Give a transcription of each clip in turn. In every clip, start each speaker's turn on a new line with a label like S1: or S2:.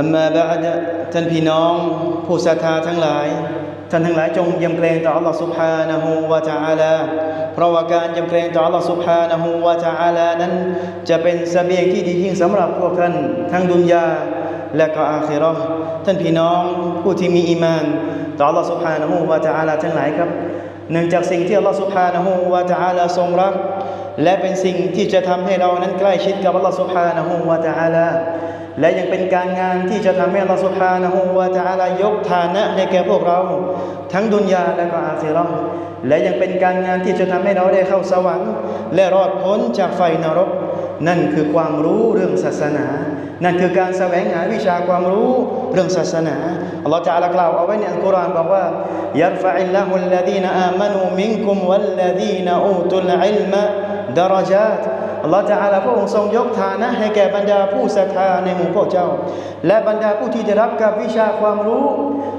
S1: اما بعد ท่านพี่น้องผู้ศรัทธาทั้งหลาย ท่านทั้งหลายจงยำเกรงต่อ Allah Subhanahu wa Ta'ala เพราะว่าการยำเกรงต่อ Allah Subhanahu wa Ta'ala นั้น จะเป็นเสบียงที่ดียิ่งสำหรับพวกท่านทั้งดุนยา และก็อาคิเราะห์ท่านพี่น้องผู้ที่มีอีมาน ต่อ Allah Subhanahu wa Ta'ala ทั้งหลายครับเนื่องจากสิ่งที่ Allah Subhanahu wa Ta'ala ทรงรัก และเป็นสิ่งที่จะทำให้เรานั้นใกล้ชิดกับ Allah Subhanahu wa Ta'ala และยังเป็นการงานที่จะทำให้ Allah Subhanahu wa Ta'ala ยกฐานะให้แก่พวกเรา ทั้งดุนยาและก็อาคิเราะห์และยังเป็นการงานที่จะทำให้เราได้เข้าสวรรค์ และรอดพ้นจากไฟนรก นั่นคือความรู้เรื่องศาสนา นั่นคือการแสวงหาวิชาความรู้เรื่องศาสนาอัลลอฮฺจะอากล่าวเอาไว้ในอัลกุรอานบอกว่ายัรฟะอิลลาฮุลลดีนอามานูมินกุมวัลลดีนอูตุลอิลมะดารจาต อัลลอฮฺจะอาลาพระองค์ทรงยกฐานะให้แก่บรรดาผู้ศรัทธาในหมู่พวกเจ้า และบรรดาผู้ที่จะรับกับวิชาความรู้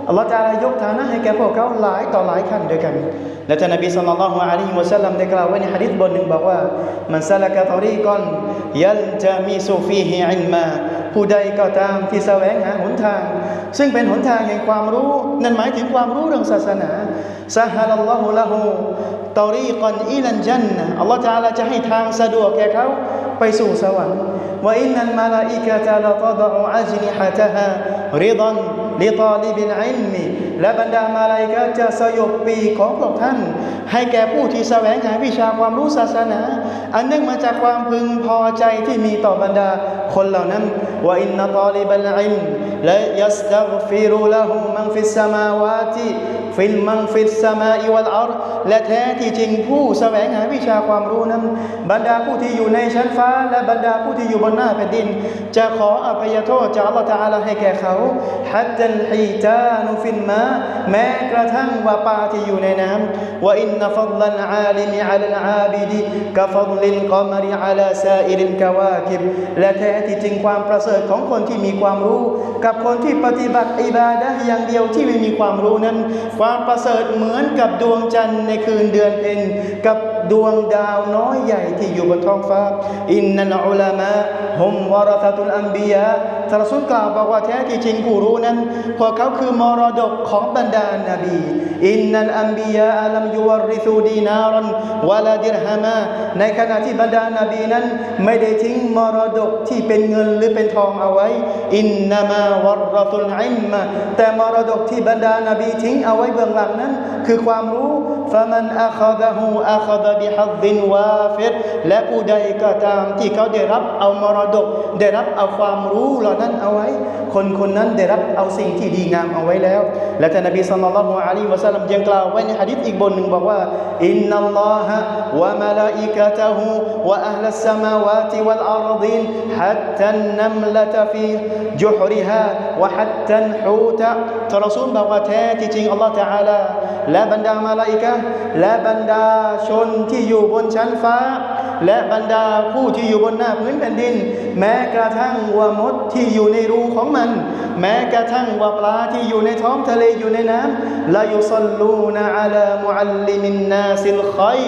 S1: อัลลอฮฺจะอาลายกฐานะให้แก่พวกเขาหลายต่อหลายขั้นด้วยกัน และท่านนบีสัลลัลลอฮุอะลัยฮิวะสัลลัมได้กล่าวไว้ในหะดีษบทหนึ่งบอกว่ามันซาลกะตอรีกอนยัลจามิซุฟีฮิอิลมาผู้ใดก็ตามที่แสวงหาหนทาง ซึ่งเป็นหนทางแห่งความรู้ นั่นหมายถึงความรู้เรื่องศาสนาซาฮาลลอฮุละฮู ตอรีกอนอิลันจันนะอัลลอฮฺจะจะให้ทางสะดวกแก่เขาไปสู่สวรรค์ว่าอินนัลมาลาอิกะตะละตะดะอัจนิฮะตะฮะริดันลิตาลิบิลอิลมีและบรรดามาลาอิกะจะสยบปีของพวกท่าน ให้แก่ผู้ที่แสวงหาวิชาความรู้ศาสนา อันเนื่องมาจากความพึงพอใจที่มีต่อบรรดาคนเหล่านั้นว่าอินนตาลิบัลอิลและยัสตักฟิรุละหูมันฟิสสมาวาติ ฟิลมังฟิสสมาอิวัลอัรและแท้ที่จริงผู้แสวงหาวิชาความรู้นั้น บรรดาผู้ที่อยู่ในชั้นฟ้า และบรรดาผู้ที่อยู่บนหน้าแผ่นดิน จะขออภัยโทษจากอัลลอฮฺตอาลาให้แก่เขาฮัตตัลฮีจานุฟินมาแม้กระทั่งว่าปลาที่อยู่ในน้ำว่าอินนฟัดลันอาลิมิอัลอาบิดีกฟัดลิลกอมริอัลาซาอิริลกาวาคิบและแท้ที่จริงความประเสริฐของคนที่มีความรู้ กับคนที่ปฏิบัติอิบาดะอย่างเดียวที่ไม่มีความรู้นั้นความประเสริฐเหมือนกับดวงจันทร์ในคืนเดือนเพ็ญกับดวงดาวน้อยใหญ่ที่อยู่บนท้องฟ้า อินนันอุลามะ ฮุมวารษตุลอัมบียะทารสุลกล่าวบอกว่าแท้ที่จริงผู้รู้นั้น พวกเขาคือมรดกของบรรดานาบี อินนัลอัมบียะอัลัมยุวริซูดีนารันวะลาดิรฮามาในขณะที่บรรดานาบีนั้น ไม่ได้ทิ้งมรดกที่เป็นเงินหรือเป็นทองเอาไว้ อินนามาวรตุลอิมมะแต่มรดกที่บรรดานาบีทิ้งเอาไว้เบื้องหลังนั้น คือความรู้ฟะมันอัคดะฮูอัคดะบิฮัดดินวาฟิรและผู้ใดก็ตามที่เขาได้รับเอามรดก ได้รับเอาความรู้เหล่านั้นเอาไว้ คนคนนั้นได้รับเอาสิ่งที่ดีงามเอาไว้แล้ว และท่านนบีสัลลัลลอฮุอะลัยฮิวะสัลลัมยังกล่าวไว้ในหะดีษอีกบทหนึ่งบอกว่าอินนัลลอฮะวะมะลาอิกะตะฮูวะอัลลัสสมาวาติวัลอารดินฮัตตันนัมละตะฟีจุฮริฮาวะฮัตตันฮูตะท่านรอซูลบอกว่าแท้ที่จริงอัลลอฮฺตะอาลาและบรรดามาลาอิกะและบรรดาชนที่อยู่บนชั้นฟ้า และบรรดาผู้ที่อยู่บนหน้าพื้นแผ่นดิน แม้กระทั่งว่ามดที่อยู่ในรูของมัน แม้กระทั่งว่าปลาที่อยู่ในท้องทะเลอยู่ในน้ำลายุซัลลูนอาลามุอัลลิมินนาซิลคอย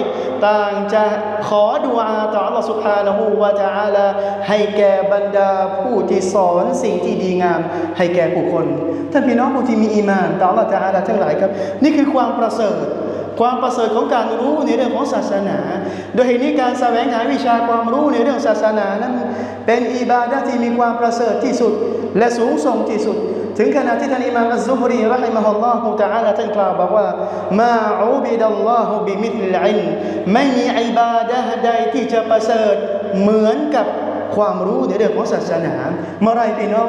S1: ต่างจะขอดุอาต่อ Allah سبحانه และ تعالى ให้แก่บรรดาผู้ที่สอนสิ่งที่ดีงาม ให้แก่ผู้คน ท่านพี่น้องผู้ที่มีอีมานต่อ Allah تعالى ทั้งหลายครับ นี่คือความประเสริฐ ความประเสริฐของการรู้ในเรื่องของศาสนา โดยเหตุนี้การแสวงหาวิชาความรู้ในเรื่องศาสนานั้น เป็นอิบาดะที่มีความประเสริฐที่สุด และสูงส่งที่สุด ถึงขนาดที่ท่านอิมามอัซซุฮรีรหิมะฮุลลอฮุตะอาลาท่านกล่าวบอกว่ามาอูบิดัลลอฮุบิมิลลอิลไม่มีอิบาดะใดที่จะประเสริฐเหมือนกับ ความรู้ในเรื่องของศาสนา เมื่อไรพี่น้อง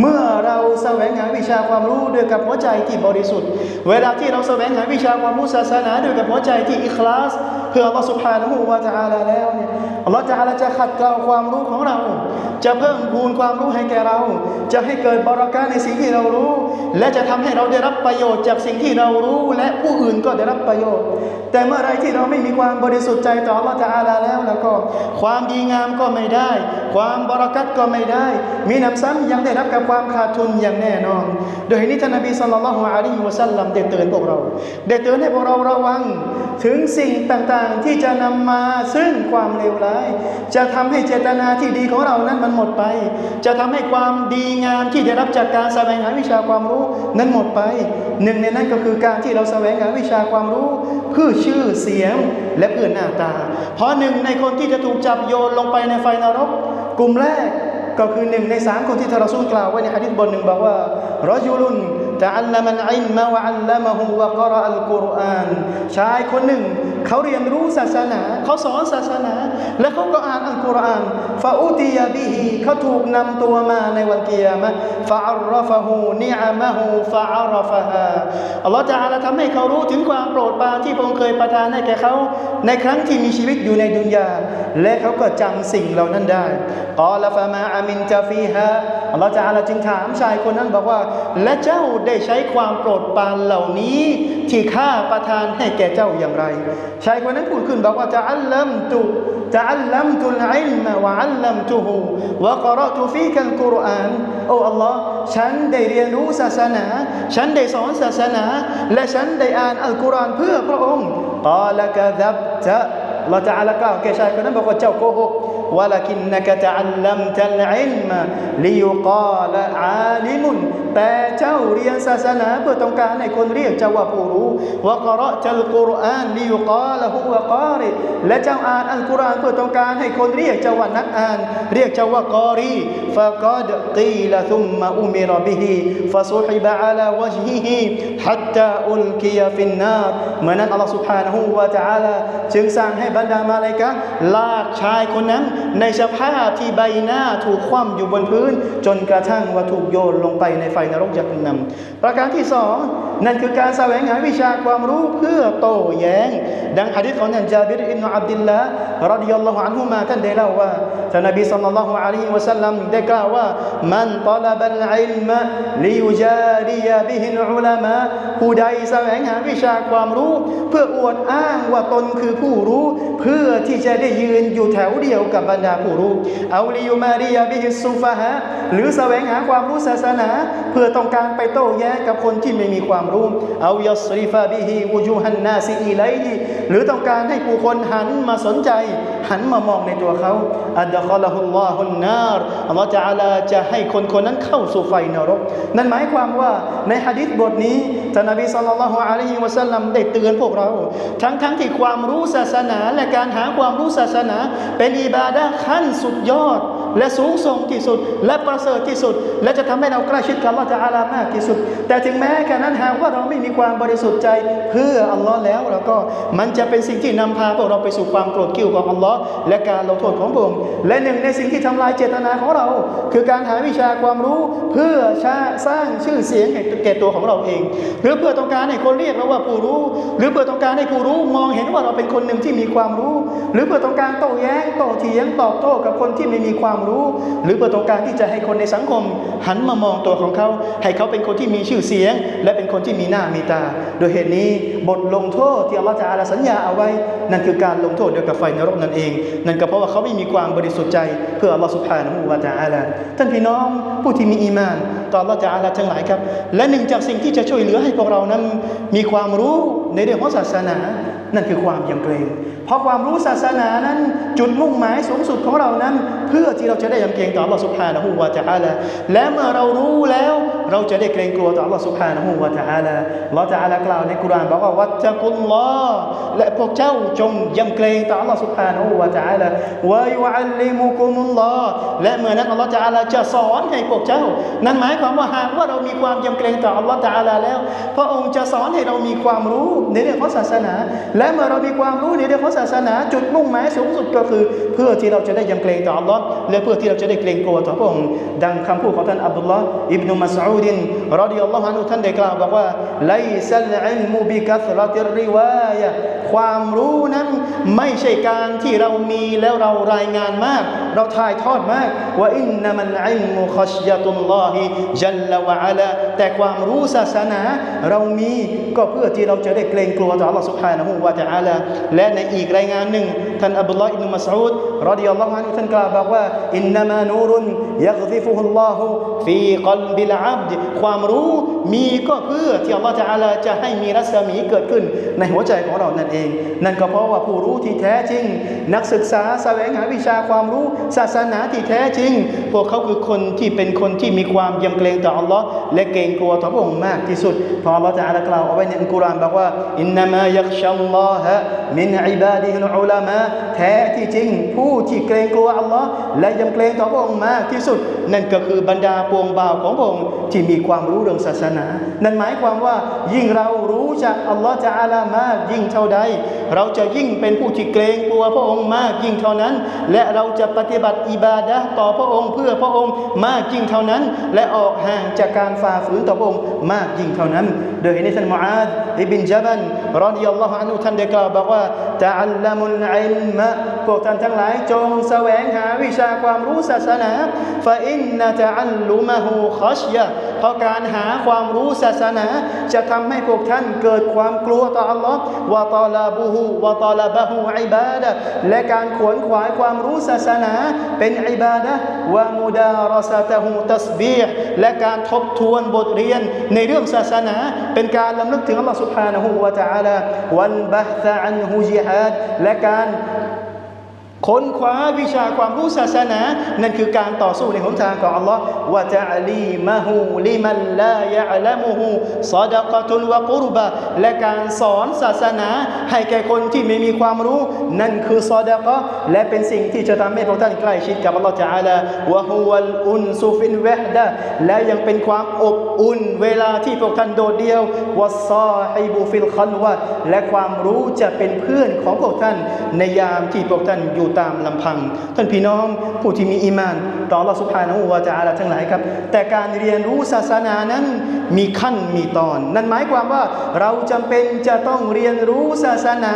S1: เมื่อเราแสวงหาวิชาความรู้ด้วยกับหัวใจที่บริสุทธิ์ เวลาที่เราแสวงหาวิชาความรู้ศาสนาด้วยกับหัวใจที่อิคลาส
S2: เพื่ออัลลอฮฺสุบฮานะฮูวะตะอาลาแล้วเนี่ยอัลลอฮฺจะอาลาจะขัดเกลาความรู้ของเรา จะเพิ่มพูนความรู้ให้แก่เรา จะให้เกิดบารักาในสิ่งที่เรารู้ และจะทำให้เราได้รับประโยชน์จากสิ่งที่เรารู้ และผู้อื่นก็ได้รับประโยชน์ แต่เมื่อไรที่เราไม่มีความบริสุทธิ์ใจต่ออัลลอฮฺตะอาลาแล้วแล้วก็ ความดีงามก็ไม่ได้ ความบารักัตก็ไม่ได้ มีน้ำซ้ำยังได้รับกับความขาดทุนอย่างแน่นอน โดยนี้ท่านนบีสัลลัลลอฮุอะลัยฮิวะสัลลัมได้เตือนพวกเราได้เตือนให้พวกเราระวัง ถึงสิ่งต่างๆที่จะนำมาซึ่งความเลวร้าย จะทำให้เจตนาที่ดีของเรานั้นมันหมดไป จะทำให้ความดีงามที่ได้รับจากการแสวงหาวิชาความรู้นั้นหมดไป หนึ่งในนั้นก็คือการที่เราแสวงหาวิชาความรู้เพื่อชื่อเสียงและเพื่อหน้าตา เพราะหนึ่งในคนที่จะถูกจับโยนลงไปในไฟนรก กลุ่มแรกก็คือหนึ่งในสามคนที่ทารซูลกล่าวไว้ในฮะดิษบทหนึ่งบอกว่ารจุลุน تعلم العلم وعلمه وقرأ القرآن ชายคนหนึ่ง เขาเรียนรู้ศาสนา เขาสอนศาสนา และเขาก็อ่านอัลกุรอานฟาอุติยาบิฮีเขาถูกนำตัวมาในวันกิยามะฟาอัรฟะฮูนิอามะฮูฟาอัรฟะฮาอัลลอฮฺจะอาลาทำให้เขารู้ถึงความโปรดปรานที่พระองค์เคยประทานให้แก่เขา ในครั้งที่มีชีวิตอยู่ในดุนยา และเขาก็จำสิ่งเหล่านั้นได้กอลฟะมาอามินจาฟีฮาอัลลอฮฺจะอาลาจึงถามชายคนนั้นบอกว่า และเจ้าได้ ใช้ความโปรดปรานเหล่านี้ ที่ข้าประทานให้แก่เจ้าอย่างไรชายคนนั้นพูดขึ้นบอกว่าจะอัลลัมตุจะอัลลัมตุลอิลมะวะอัลลัมตุฮูวะกราะตุฟีกัลกุรอานโอ้อัลลอฮ์ฉันได้เรียนรู้ศาสนา ฉันได้สอนศาสนา และฉันได้อ่านอัลกุรอานเพื่อพระองค์กาลกะดับจะเราจะอาลากล่าวแก่ชายคนนั้นบอกว่าเจ้าโกหก ولكنك تعلمت العلم ليقال عالم แต่เจ้าเรียนศาสนาเพื่อต้องการให้คนเรียกเจ้าว่าผู้รู้ ู้ วะกะเราะจัลกุรอานลิยุกาละฮุวะการิและเจ้าอ่านอัลกุรอานเพื่อต้องการให้คนเรียกเจ้าว่านักอ่าน เรียกเจ้าว่ากอรีฟะกอดกีลซุมมะอุมิรบิฮิฟะซุฮิบะอะลาวะจฮิฮิฮัตตาอุลกิยะฟินนารเมื่อนั้นอัลลอฮฺ سبحانه และ تعالى จึงสั่งให้บรรดามาลาอิกะฮ์ลากชายคนนั้น ในสภาพที่ใบหน้าถูกคว่ำอยู่บนพื้น จนกระทั่งว่าถูกโยนลงไปในไฟนรกยักษ์นำประการที่สองนั่นคือการแสวงหาวิชา ความรู้เพื่อโต้แย้ง ดังหะดีษของท่านจาบิรอิบนุอับดิลละรดิยัลลอฮุอันฮุมาท่านได้เล่าว่าท่านนบีศ็อลลัลลอฮุอะลัยฮิวะสัลลัมได้กล่าวว่ามันตอลบัลอิลมะลิยุจาริยบิฮิลอุลามะผู้ใดแสวงหาวิชาความรู้ เพื่ออวดอ้างว่าตนคือผู้รู้ เพื่อที่จะได้ยืนอยู่แถวเดียวกับบรรดาผู้รู้เอาลิยุมาริยาบิฮิสซุฟะฮะหรือแสวงหาความรู้ศาสนา เพื่อต้องการไปโต้แย้งกับคนที่ไม่มีความรู้เอายัสริฟะบิฮิวูจูฮันนาซีอีไลฮิหรือต้องการให้ผู้คนหันมาสนใจ หันมามองในตัวเขาอัดคอลฮุลลอฮุนนารอัลลอฮฺจะอาลาจะให้คนคนนั้นเข้าสู่ไฟนรก นั่นหมายความว่าในฮะดิษบทนี้ท่านนบีสัลลัลลอฮุอะลัยฮิวะสัลลัมได้เตือนพวกเรา ทั้งทั้งที่ความรู้ศาสนาและการหาความรู้ศาสนา เป็นอิบาดะขั้นสุดยอด และสูงส่งที่สุด และประเสริฐที่สุด และจะทำให้เราใกล้ชิดกับอัลลอฮฺจะอาลามากที่สุด แต่ถึงแม้แค่นั้นหากว่าเราไม่มีความบริสุทธิ์ใจเพื่ออัลลอฮ์แล้ว แล้วก็มันจะเป็นสิ่งที่นำพาพวกเราไปสู่ความโกรธกิ้วของอัลลอฮ์และการลงโทษของพระองค์และหนึ่งในสิ่งที่ทำลายเจตนาของเรา คือการหาวิชาความรู้เพื่อสร้างชื่อเสียงแก่ตัวของเราเอง หรือเพื่อต้องการให้คนเรียกเราว่าผู้รู้ หรือเพื่อต้องการให้ผู้รู้มองเห็นว่าเราเป็นคนหนึ่งที่มีความรู้ หรือเพื่อต้องการโต้แย้งโต้เถียงตอบโต้กับคนที่ไม่มีความรู้ หรือเพื่อต้องการที่จะให้คนในสังคม หันมามองตัวของเขา ให้เขาเป็นคนที่มีชื่อเสียง และเป็นคนที่มีหน้ามีตา โดยเหตุนี้บทลงโทษที่อัลลอฮฺจะอาลาสัญญาเอาไว้ นั่นคือการลงโทษเด้วกับไฟนรกนั่นเอง นั่นก็เพราะว่าเขาไม่มีความบริสุทธิ์ใจเพื่ออัลลอฮฺสุบฮานะฮูวะตะอาลาท่านพี่น้องผู้ที่มีอีมานต่ออัลลอฮฺจะอาลาทั้งหลายครับ และหนึ่งจากสิ่งที่จะช่วยเหลือให้พวกเรานั้นมีความรู้ในเรื่องของศาสนา นั่นคือความยำเกรงเพราะความรู้ศาสนานั้น จุดมุ่งหมายสูงสุดของเรานั้น เพื่อที่เราจะได้ยำเกรงต่อ Allah سبحانه และ تعالى และเมื่อเรารู้แล้ว เราจะได้เกรงกลัวต่อ Allah سبحانه และ تعالى Allah تعالى กล่าวในกุรอานบอกว่าวัตตะกุลลอฮ์และพวกเจ้าจงยำเกรงต่อ Allah سبحانه และ تعالى วะยุอัลลิมุกุมุลลอฮ์และเมื่อนั้น Allah تعالى จะสอนให้พวกเจ้า นั่นหมายความว่าหากว่าเรามีความยำเกรงต่อ Allah تعالى แล้ว พระองค์จะสอนให้เรามีความรู้ในเรื่องของศาสนา และเมื่อเรามีความรู้ในเรื่องของศา าาสนาจุดมุ่งหมายสูงสุดก็คือ เพื่อที่เราจะได้ยำเกรงต่อ Allah และเพื่อที่เราจะได้เกรงกลัวต่อพระองค์ดังคำพูดของท่านอับดุลลอฮ์อิบนุมัสอูดินรอดิยัลลอฮุอันฮุท่านได้กล่าวบอกว่าไลซัลอิลมุบิกัสรติรริวายะความรู้นั้นไม่ใช่การที่เรามีแล้วเรารายงานมาก เราถ่ายทอดมากว่าอินนามันอิลมุขัชยะตุลลอฮิจัลลวะอะลาแต่ความรู้ศาสนา เรามีก็เพื่อที่เราจะได้เกรงกลัวต่อ Allah سبحانه และ تعالى และในอีกรายงานหนึ่งท่านอับดุลลอฮ์อิบนุมัสอูดรอดิยัลลอฮุอันฮุท่านกล่าวบอกว่าอินนามานูรุนยักซิฟุฮุลลอฮุฟีกัลบิลอับดความรู้ มีก็เพื่อที่อัลลอฮฺจะอาลาจะให้มีรัศมีเกิดขึ้นในหัวใจของเรานั่นเอง นั่นก็เพราะว่าผู้รู้ที่แท้จริง นักศึกษาแสวงหาวิชาความรู้ศาสนาที่แท้จริง พวกเขาคือคนที่เป็นคนที่มีความยำเกรงต่ออัลลอฮ์และเกรงกลัวต่อพระองค์มากที่สุดพออัลลอฮฺจะอาลากล่าวเอาไว้ในอัลกุรอานบอกว่าอินนามายักชัลลอฮะมินอิบาดิฮิลอุลามะแท้ที่จริง ผู้ที่เกรงกลัวอัลลอฮ์และยำเกรงต่อพระองค์มากที่สุด นั่นก็คือบรรดาปวงบ่าวของพระองค์ที่มีความรู้เรื่องศาสนานั่นหมายความว่ายิ่งเรารู้จากอัลลอฮฺจะอาลามากยิ่งเท่าใด เราจะยิ่งเป็นผู้ที่เกรงกลัวพระองค์มากยิ่งเท่านั้น และเราจะปฏิบัติอิบาดะต่อพระองค์เพื่อพระองค์มากยิ่งเท่านั้น และออกห่างจากการฝ่าฝืนต่อพระองค์มากยิ่งเท่านั้น โดยในท่านมุอาดอิบินจับันรอดิยัลลอฮุอันุท่านได้กล่าวบอกว่าตะอัลลัมุลอิลมะพวกท่านทั้งหลายจงแสวงหาวิชาความรู้ศาสนาฟาอินนะตะอัลลุมะฮูคัชยะเพราะการหาความรู้ศาสนา จะทำให้พวกท่านเกิดความกลัวต่อ Allah วะตาลาบุฮูวะตาลาบะฮูอิบาดะและการขวนขวายความรู้ศาสนา เป็นอิบาดะวะมุดารสะตะฮูตัสบีห์และการทบทวนบทเรียนในเรื่องศาสนา เป็นการลำลึกถึง Allah سبحانه และ تعالى วันบะซะอันฮุจิฮาดและการ ค้นคว้าวิชาความรู้ศาสนา นั่นคือการต่อสู้ในหนทางของ Allah วะตะลีมะฮูลิมันลายะละมุฮูซอดะกะตุลวะกุรบะและการสอนศาสนา ให้แก่คนที่ไม่มีความรู้ นั่นคือซอดะกะและเป็นสิ่งที่จะทำให้พวกท่านใกล้ชิดกับ Allah Taala วะฮุวัลอุนซุฟินเวะฮดะและยังเป็นความอบอุ่นเวลาที่พวกท่านโดดเดี่ยววัสซาฮิบุฟิลคันวะและความรู้จะเป็นเพื่อนของพวกท่านในยามที่พวกท่านอยู่ตามลำพัง ท่านพี่น้องผู้ที่มีอีมานต่อ Allah Subhanahu wa Taala ทั้งหลายครับ แต่การเรียนรู้ศาสนานั้นมีขั้นมีตอน นั่นหมายความว่าเราจำเป็นจะต้องเรียนรู้ศาสนา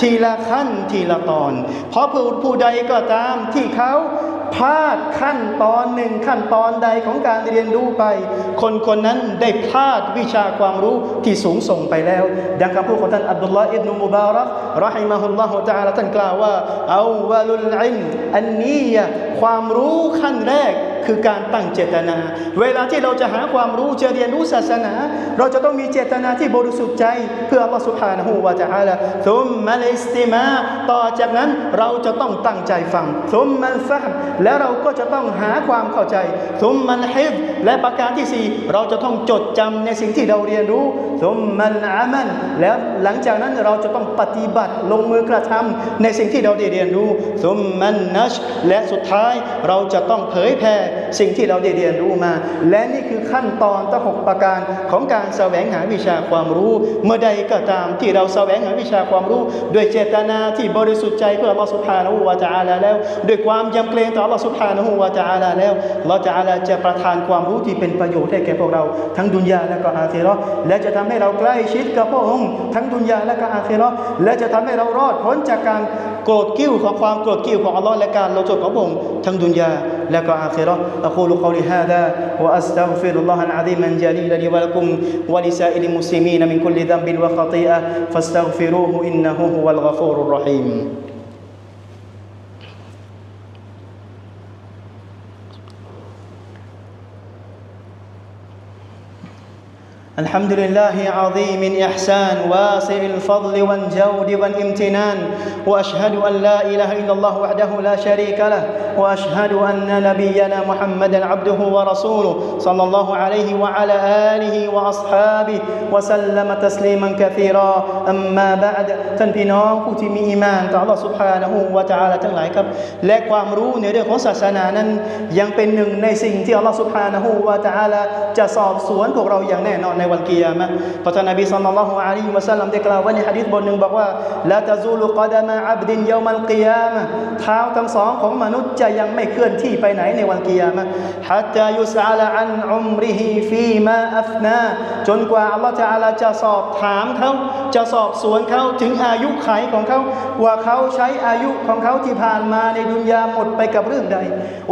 S2: ทีละขั้นทีละตอน เพราะผู้ผู้ใดก็ตามที่เขา พลาดขั้นตอนหนึ่งขั้นตอนใดของการเรียนรู้ไป คนคนนั้นได้พลาดวิชาความรู้ที่สูงส่งไปแล้ว ดังคำพูดของท่านอับดุลลาห์อิบนุมุบารักรอฮิมะฮุลลอฮุตะอาลาท่านกล่าวว่าเอาวะลุลอิมอันนี้ความรู้ขั้นแรก คือการตั้งเจตนา เวลาที่เราจะหาความรู้จะเรียนรู้ศาสนา เราจะต้องมีเจตนาที่บริสุทธิ์ใจ เพื่ออัลลอฮฺสุภาณหูวาจาละซุมมาเลสติมา ต่อจากนั้นเราจะต้องตั้งใจฟังซุมมันฟังแล้วเราก็จะต้องหาความเข้าใจซุมมันฮิบและประการที่ 4 เราจะต้องจดจำในสิ่งที่เราเรียนรู้ซุมมันอามันแล้วหลังจากนั้นเราจะต้องปฏิบัติลงมือกระทำในสิ่งที่เราได้เรียนรู้ซุมมันนัชและสุดท้ายเราจะต้องเผยแผ่ สิ่งที่เราได้เรียนรู้มา และนี่คือขั้นตอนตั้งหกประการของการแสวงหาวิชาความรู้ เมื่อใดก็ตามที่เราแสวงหาวิชาความรู้ ด้วยเจตนาที่บริสุทธิ์ใจเพื่ออัลลอฮฺสุบฮานะฮูวาจาลแล้ว ด้วยความยำเกรงต่ออัลลอฮฺสุบฮานะฮูวาจาลแล้วเราจะอาลาจะประทานความรู้ที่เป็นประโยชน์ให้แก่พวกเรา ทั้งดุนยาและก็อาเคราและจะทำให้เราใกล้ชิดกับพระองค์ทั้งดุนยาและก็อาเคราและจะทำให้เรารอดพ้นจากการโกรธกิ้วของความโกรธกิ้วของอัลลอฮ์และการลงโทษของพระองค์ทั้งดุนยา لك آخرة. أقول قولي هذا وأستغفر الله العظيم الجليل لي ولكم ولسائر المسلمين من كل ذنب وخطيئة. فاستغفروه إنه هو الغفور الرحيم. الحمد لله عظيم الإحسان واسع الفضل والجود والامتنان وأشهد أن لا إله إلا الله وحده لا شريك له وأشهد أن نبينا محمدا عبده ورسوله صلى الله عليه وعلى آله وأصحابه وسلم تسليما كثيرا. أما بعد ท่านพี่น้องผู้ที่มีอีมานต่อ Allah سبحانه และ تعالى ทั้งหลายครับและความรู้ในเรื่องของศาสนานั้นยังเป็นหนึ่งในสิ่งที่ الله سبحانه وتعالى. تصاب سوان تعالى จะสอบสวนพวกเราอย่างแน่นอนในวันกิยามะเพราะท่านนบีศ็อลลัลลอฮุอะลัยฮิวะซัลลัมได้กล่าวไว้ในหะดีษบทหนึ่งบอกว่าลาตะซูลุกอดามะอับดินเยามัลกิยามะเท้าทั้งสองของมนุษย์จะยังไม่เคลื่อนที่ไปไหนในวันกิยามะฮัตตายุสอาลอันอุมริฮิฟีมาอัฟนาจนกว่าอัลลอฮฺตะอาลาจะสอบถามเขาจะสอบสวนเขาถึงอายุไขของเขาว่าเขาใช้อายุของเขาที่ผ่านมาในดุนยาหมดไปกับเรื่องใด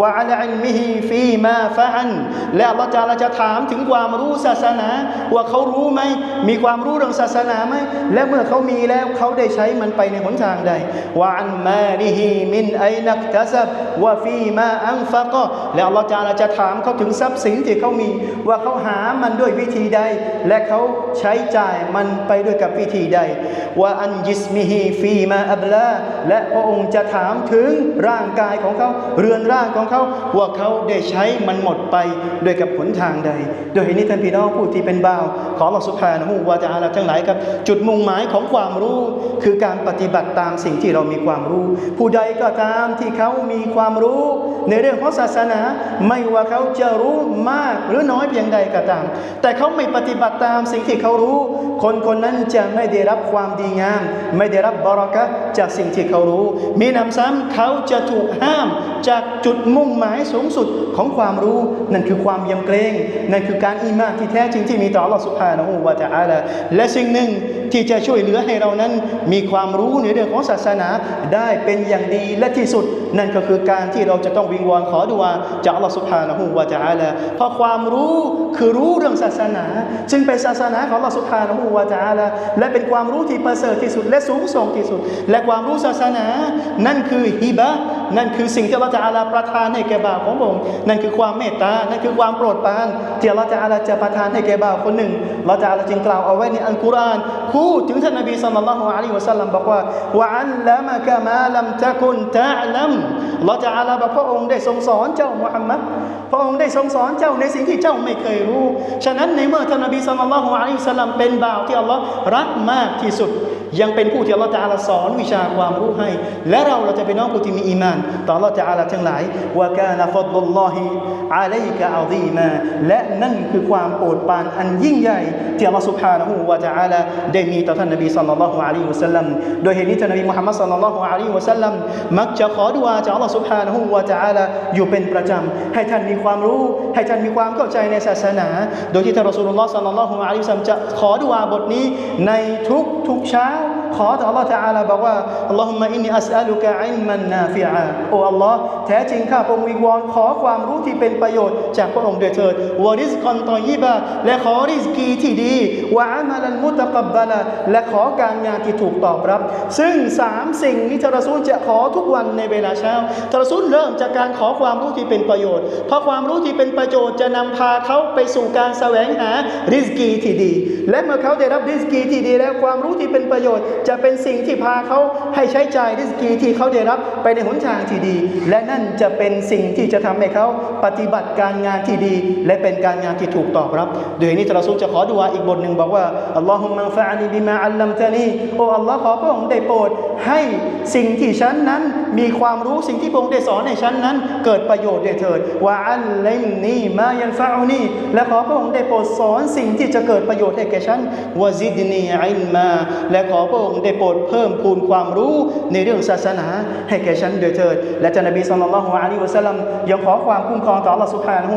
S2: ว่าอัลอิลมิฮิฟีมาฟะอันและอัลลอฮฺตะอาลาจะถามถึงความรู้ศาสนาว่าเขารู้ไหมมีความรู้เรื่องศาสนาไหมและเมื่อเขามีแล้วเขาได้ใช้มันไปในหนทางใดว่าอันมาลิฮิมินไอนักตะซับว่าฟีมาอังฟะกะและอัลลอฮฺตะอาลาจะถามเขาถึงทรัพย์สินที่เขามี ว่าเขาหามันด้วยวิธีใด และเขาใช้จ่ายมันไปด้วยกับวิธีใดว่าอันยิสมิฮีฟีมาอับลาและพระองค์จะถามถึงร่างกายของเขาเรือนร่างของเขาว่าเขาได้ใช้มันหมดไปด้วยกับผลทางใด โดยนี้ท่านพี่น้องผู้ที่เป็นบาวขอเราสุภานะฮูวาจะอาลาทั้งหลายครับ จุดมุ่งหมายของความรู้คือการปฏิบัติตามสิ่งที่เรามีความรู้ ผู้ใดก็ตามที่เขามีความรู้ ในเรื่องของศาสนา ไม่ว่าเขาจะรู้มากหรือน้อยเพียงใดก็ตาม แต่เขาไม่ปฏิบัติตามสิ่งที่เขารู้ คนคนนั้นจะไม่ได้รับความดีงาม ไม่ได้รับบารอกะจากสิ่งที่เขารู้ มีนำซ้ำเขาจะถูกห้ามจากจุดมุ่งหมายสูงสุดของความรู้ นั่นคือความยำเกรง นั่นคือการอีหมานที่แท้จริงที่มีต่อ Allah Subhanahu wa Taala และสิ่งหนึ่งที่จะช่วยเหลือให้เรานั้น มีความรู้ในเรื่องของศาสนาได้เป็นอย่างดีและที่สุด นั่นก็คือการที่เราจะต้องวิงวอนขอดุอาจาก Allah Subhanahu wa Taala เพราะความรู้คือรู้เรื่องศาสนา ซึ่งเป็นศาสนาของ Allah Subhanahu wa Taala และเป็นความรู้ที่ประเสริฐที่สุดและสูงส่งที่สุด และความรู้ศาสนา นั่นคือฮิบะ นั่นคือสิ่งที่ Allah Taala ประทานให้แก่บ่าวของพระองค์นั่นคือความเมตตา นั่นคือความโปรดปรานที่ Allah Taala จะประทานให้แก่บ่าวคนหนึ่ง Allah Taala จึงกล่าวเอาไว้ในอัลกุรอานพูดถึงท่านนบีศ็อลลัลลอฮุอะลัยฮิวะซัลลัมบอกว่าวะอัลลัมะกะมาลัมตะกุนตะลัม Allah Taala บอกพระองค์ได้ทรงสอนเจ้ามุฮัมมัดพระองค์ได้ทรงสอนเจ้าในสิ่งที่เจ้าไม่เคยรู้ ฉะนั้นในเมื่อท่านนบีศ็อลลัลลอฮุอะลัยฮิวะซัลลัมเป็นบ่าวที่อัลลอฮ์รักมากที่สุด ยังเป็นผู้ที่อัลลอฮฺจะอาลาสอนวิชาความรู้ให้ และเราเราจะเป็นน้องผู้ที่มีอีมาน ต่ออัลลอฮฺจะอาลาทั้งหลายว่าการฟัดลุลลอฮิอาลัยกะอัลีมาและนั่นคือความโปรดปรานอันยิ่งใหญ่ที่อัลลอฮฺสุบฮานะฮูวะจาอาลาได้มีต่อท่านนบีสัลลัลลอฮุอะลัยฮิวะสัลลัมโดยเหตุนี้ท่านนบีมุฮัมมัดสัลลัลลอฮุอะลัยฮิวะสัลลัมมักจะขอดุอาจากอัลลอฮฺสุบฮานะฮูวะจาอาลาอยู่เป็นประจำให้ท่านมีความรู้ ให้ท่านมีความเข้าใจในศาสนา โดยที่ท่านรอซูลุลลอฮ์สัลลัลลอฮุอะลัยฮิวะสัลลัมจะขอดุอาบทนี้ในทุกทุกเช้า ขอต่อ Allah Taala บอกว่า Allahumma inni as'aluka อิลมันนาฟิอาโอ้ Allah แท้จริงข้าพระองค์วิงวอนขอความรู้ที่เป็นประโยชน์จากพระองค์ด้วยเถิดวะริซกอนตอยิบะและขอริสกีที่ดีวะอามัลันมุตะกับบะละและขอการงานที่ถูกตอบรับ ซึ่งสามสิ่งนี้ทารซูลจะขอทุกวันในเวลาเช้าทารซูลเริ่มจากการขอความรู้ที่เป็นประโยชน์ เพราะความรู้ที่เป็นประโยชน์จะนำพาเขาไปสู่การแสวงหาริสกีที่ดี และเมื่อเขาได้รับริสกีที่ดีแล้วความรู้ที่เป็นประโยชน์จะเป็นสิ่งที่พาเขาให้ใช้จ่ายริสกีที่เขาได้รับไปในหนทางที่ดี และนั่นจะเป็นสิ่งที่จะทำให้เขาปฏิบัติการงานที่ดี และเป็นการงานที่ถูกตอบรับโดยนี้ทารซูลจะขอดุอาอีกบทหนึ่งบอกว่าอัลลอฮุมะฟะอานีบิมาอัลลัมตานีโอ้อัลลอฮ์ขอพระองค์ได้โปรดให้สิ่งที่ฉันนั้นมีความรู้สิ่งที่พระองค์ได้สอนให้ฉันนั้น เกิดประโยชน์แด่เถิดว่าอัลลมนีมายันฟะอูนีและขอพระองค์ได้โปรดสอนสิ่งที่จะเกิดประโยชน์ให้แก่ฉันวะซิดนีอิลมา และขอพระองค์ได้โปรดเพิ่มพูนความรู้ในเรื่องศาสนาให้แก่ฉันโดยเถิด และท่านนบีศ็อลลัลลอฮุอะลัยฮิวะซัลลัมยังขอความคุ้มครองต่อ Allah Subhanahu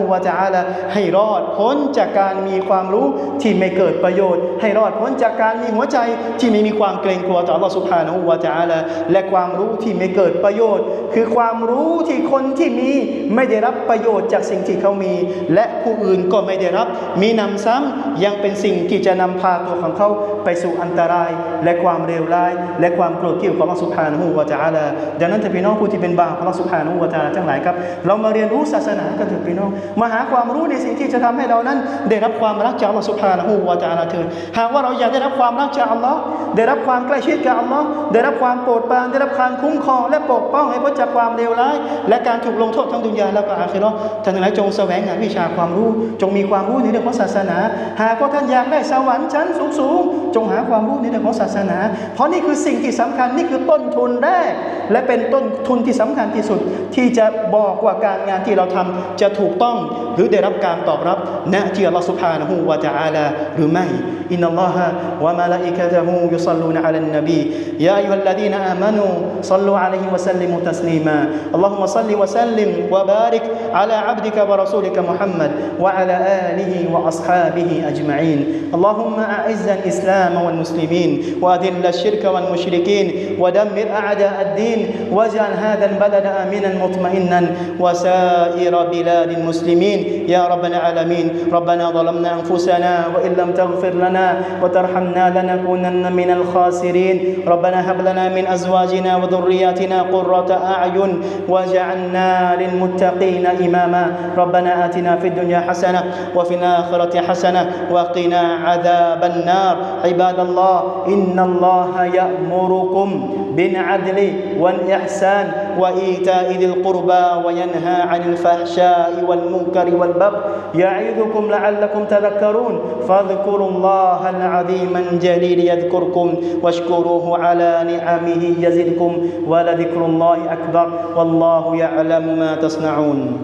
S2: และให้รอดพ้นจากการมีความรู้ที่ไม่เกิดประโยชน์ ให้รอดพ้นจากการมีหัวใจที่ไม่มีความเกรงกลัวต่อ Allah Subhanahu และและความรู้ที่ไม่เกิดประโยชน์ คือความรู้ที่คนที่มีไม่ได้รับประโยชน์จากสิ่งที่เขามี และผู้อื่นก็ไม่ได้รับ มีนำซ้ำยังเป็นสิ่งที่จะนำพาตัวของเขาไปสู่อันตราย และความความเลวร้าย และความโกรธเกลียดของ Allah Subhanahu และ Ta'ala ดังนั้นท่าพี่น้องผู้ที่เป็นบ่าวของ Allah Subhanahu และ Ta'ala ทั้งหลายครับ เรามาเรียนรู้ศาสนากันเถิดพี่น้อง มาหาความรู้ในสิ่งที่จะทำให้เรานั้น ได้รับความรักจาก Allah Subhanahu และเถิดหากว่าเราอยากได้รับความรักจาก Allah ได้รับความใกล้ชิดกับ Allah ได้รับความโปรดปรานได้รับการคุ้มครองและปกป้องให้พ้นจากความเลวร้าย และการถูกลงโทษทั้งดุนยาและก็อาคิเราะห์ท่านทั้งหลายจงแสวงหาวิชาความรู้ จงมีความรู้ในเรื่องของศาสนา หากว่าท่านอยากได้สวรรค์ชั้นสูงๆจงหาความรู้ในเรื่องของศาสนาเพราะนี่คือสิ่งที่สำคัญนี่คือต้นทุนแรก และเป็นต้นทุนที่สำคัญที่สุด ที่จะบอกว่าการงานที่เราทำจะถูกต้อง รือได้รับการตอบรับณที่อัลลอฮ์สุบฮานะฮูวะตะอาลาหรือไม่อินนัลลอฮะวะมาลาอิกะตะฮูยุซัลลูนอะลันนบียาอัยยุฮัลลดีนอามานูซัลลูอะลัยฮิวะซัลลิมุตัสลีมาอัลลอฮุมะซัลลิวะซัลลิมวะบาริกอะลาอับดิกะวะรอซูลิกะมุฮัมมัดวะอะลาอาลิฮิวะอัศฮาบิฮิอัจมะอีนอัลลอฮุมะอะอิซซัลอิสลามวัลมุสลิมีนวะอัดิลลัชชิรกะวัลมุชริกีนวะดัมมิรอะอาดาอัดดีนวะจัลฮาดัลบะลดะอามินันมุตมะอินนันวะซาอิรบิลาดิลมุสลิมีน يا رب العالمين. ربنا ظلمنا أنفسنا وإن لم تغفر لنا وترحمنا لنكونن من الخاسرين. ربنا هب لنا من أزواجنا وذرياتنا قرة أعين واجعلنا للمتقين إماما. ربنا آتنا في الدنيا حسنة وفي الآخرة حسنة وقنا عذاب النار. عباد الله إن الله يأمركم بالعدل والإحسان وإيتاء ذي القربى وينهى عن الفحشاء والمنكر والبغي يعظكم لعلكم تذكرون فاذكروا الله العظيم الجليل يذكركم واشكروه على نعمه يزدكم ولذكر الله أكبر والله يعلم ما تصنعون